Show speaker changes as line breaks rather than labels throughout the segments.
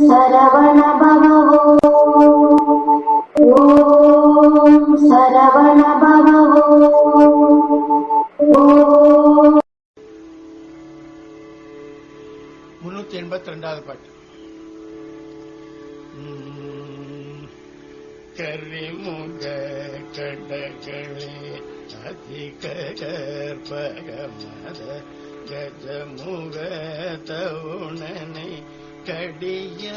சரவண பவோ ஓம் சரவண பவோ
முன்னூத்தி எண்பத்தி ரெண்டாவது பாட்டு. உம், கரிமுக கடகளே அதிக கற்பகமத கஜமுக தவுணனை கடியானே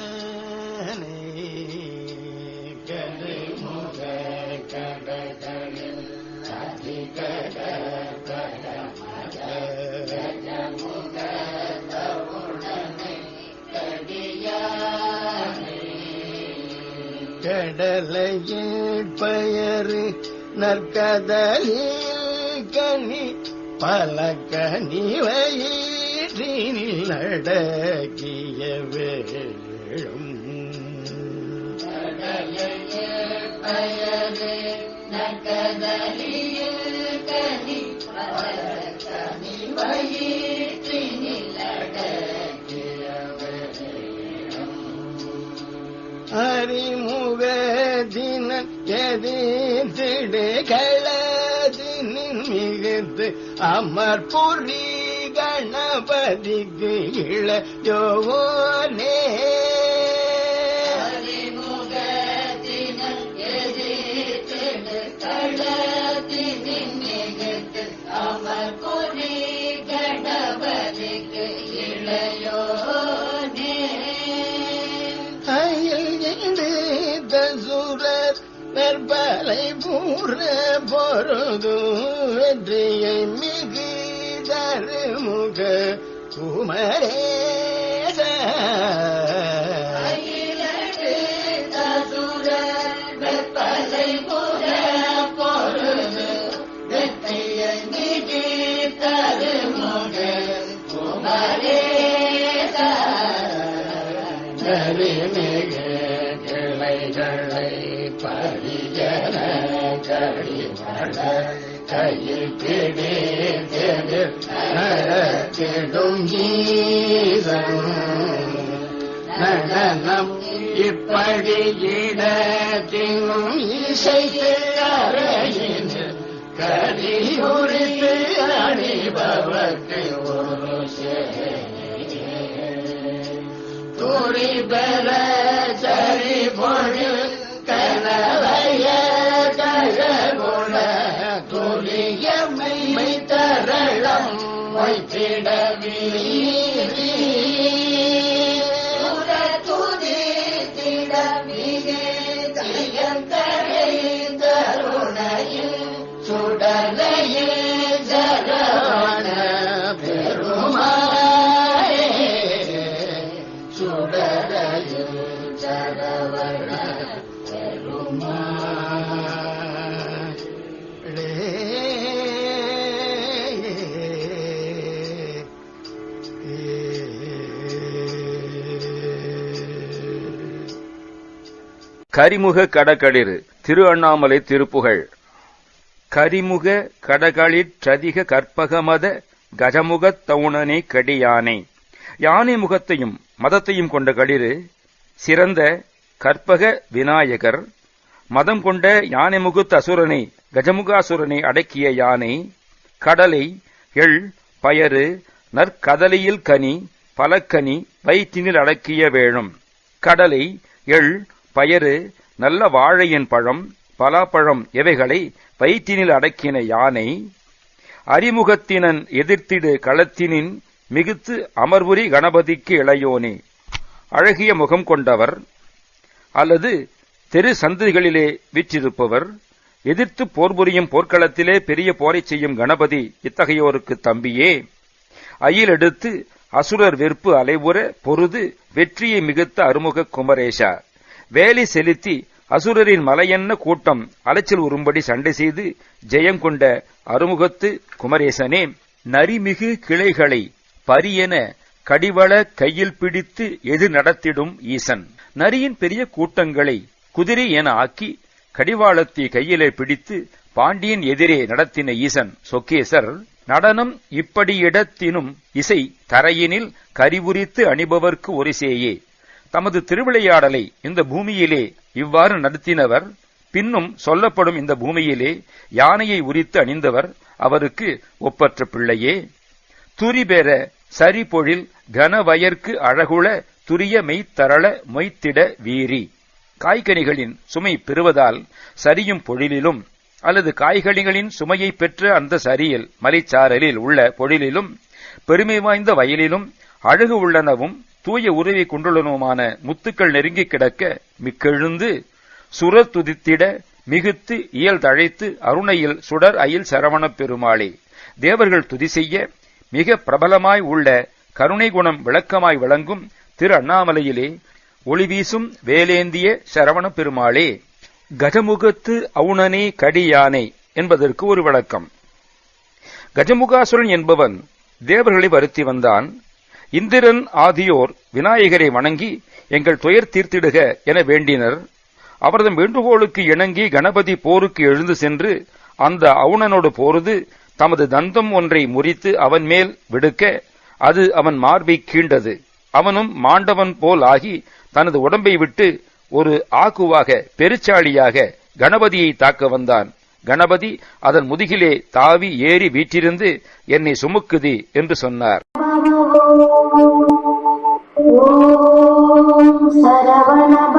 கரிமுக கடகளே அதிக கற்பகமத கஜமுக கடலையில் பயரு நற்கதலில் கனி பல கனி வயிற்றினில் நடக்கிய அறிமுகதினன் எதிர்த்திடு களதினின் மிகுத்து அமர் பொறி கணபதிக்கு இளையோனே. நற்பலை பூர பொருது வெற்றியை மிகு தருமுக குமரேச கரிமிக கிளைகளை பரிஜன கையில் பிடித்தது கீதம் நடனம் இப்படி இடத்தினும் அணிபவர்க்கு ஒரு பெற சரி துரிய தரளம் வைத்திட வீரி.
கரிமுக கடகளிர் திரு அண்ணாமலை திருப்புகழ். கரிமுக கடகளிற்றதிக கற்பகமத கஜமுகத் தவுணனே கடியானை. யானை முகத்தையும் மதத்தையும் கொண்ட களிறு சிறந்த கற்பக விநாயகர். மதம் கொண்ட யானை முகுத்த அசுரனை கஜமுகாசுரனை அடக்கிய யானை. கடலை எள் பயறு நற்கதலையில் கனி பலக்கனி வயிற்றினில் அடக்கிய வேழும் கடலை எள் பயறு நல்ல வாழையின் பழம் பலாப்பழம் இவைகளை வயிற்றினில் அடக்கின யானை அறிமுகத்தினன் எதிர்த்திடு களத்தினின் மிகுத்து அமர்வுரி கணபதிக்கு இளையோனே. அழகிய முகம் கொண்டவர் அல்லது தெரு சந்திகளிலே வீற்றிருப்பவர் எதிர்த்து போர் புரியும் போர்க்களத்திலே பெரிய போரைச் செய்யும் கணபதி இத்தகையோருக்கு தம்பியே. அயில் எடுத்து அசுரர் வெறுப்பு அலைவுற பொருது வெற்றியை மிகுத்த அருமுக குமரேஷா வேலி செலுத்தி அசுரரின் மலையென்ன கூட்டம் அலைச்சல் உறும்படி சண்டை செய்து ஜெயம் கொண்ட அருமுகத்து குமரேசனே நரிமிகு கிளைகளை பரியென கடிவள கையில் பிடித்து எது நடத்திடும் ஈசன்? நரியின் பெரிய கூட்டங்களை குதிரை என ஆக்கி கடிவாளத்தை கையிலே பிடித்து பாண்டியன் எதிரே நடத்தின ஈசன் சொக்கேசர் நடனம் இப்படியிடத்தினும் இசை தரையினில் கரிபுரித்து அணிபவர்க்கு ஒரிசேயே. தமது திருவிளையாடலை இந்த பூமியிலே இவ்வாறு நடத்தினவர் பின்னும் சொல்லப்படும் இந்த பூமியிலே யானையை உரித்து அணிந்தவர் அவருக்கு ஒப்பற்ற பிள்ளையே. துரிபெற சரிபொழில் கனவயர்க்கு அழகுள துரிய மெய்த்தரள மொய்த்திட வீரி. காய்கனிகளின் சுமை பெறுவதால் சரியும் பொழிலிலும் அல்லது காய்கனிகளின் சுமையை பெற்ற அந்த சரியில் மலைச்சாரலில் உள்ள பொழிலிலும் பெருமை வாய்ந்த வயலிலும் அழகு உள்ளனவும் தூய உறவை கொண்டுள்ளனுமான முத்துக்கள் நெருங்கி கிடக்க மிக்கெழுந்து சுரர் துதித்திட மிகுத்து இயல் தழைத்து அருணையில் சுடர் அயில் சரவணப் பெருமாளே. தேவர்கள் துதி செய்ய மிக பிரபலமாய் உள்ள கருணை குணம் விளக்கமாய் விளங்கும் திரு அண்ணாமலையிலே ஒளி வீசும் வேலேந்திய சரவண பெருமாளே. கஜமுகத்து அவுணனே கடியானை என்பதற்கு ஒரு விளக்கம். கஜமுகாசுரன் என்பவன் தேவர்களை வருத்தி வந்தான். இந்திரன் ஆதியோர் விநாயகரை வணங்கி எங்கள் துயர் தீர்த்திடுக என வேண்டினர். அவரது வேண்டுகோளுக்கு இணங்கி கணபதி போருக்கு எழுந்து சென்று அந்த அவுணனோடு போருது தமது தந்தம் ஒன்றை முறித்து அவன் மேல் விடுக்க அது அவன் மார்பை கீண்டது. அவனும் மாண்டவன் போல் ஆகி தனது உடம்பை விட்டு ஒரு ஆக்குவாக பெருச்சாளியாக கணபதியை தாக்க வந்தான். கணபதி அதன் முதுகிலே தாவி ஏறி வீற்றிருந்து என்னை சுமுக்குதி என்று சொன்னார்.
சரவண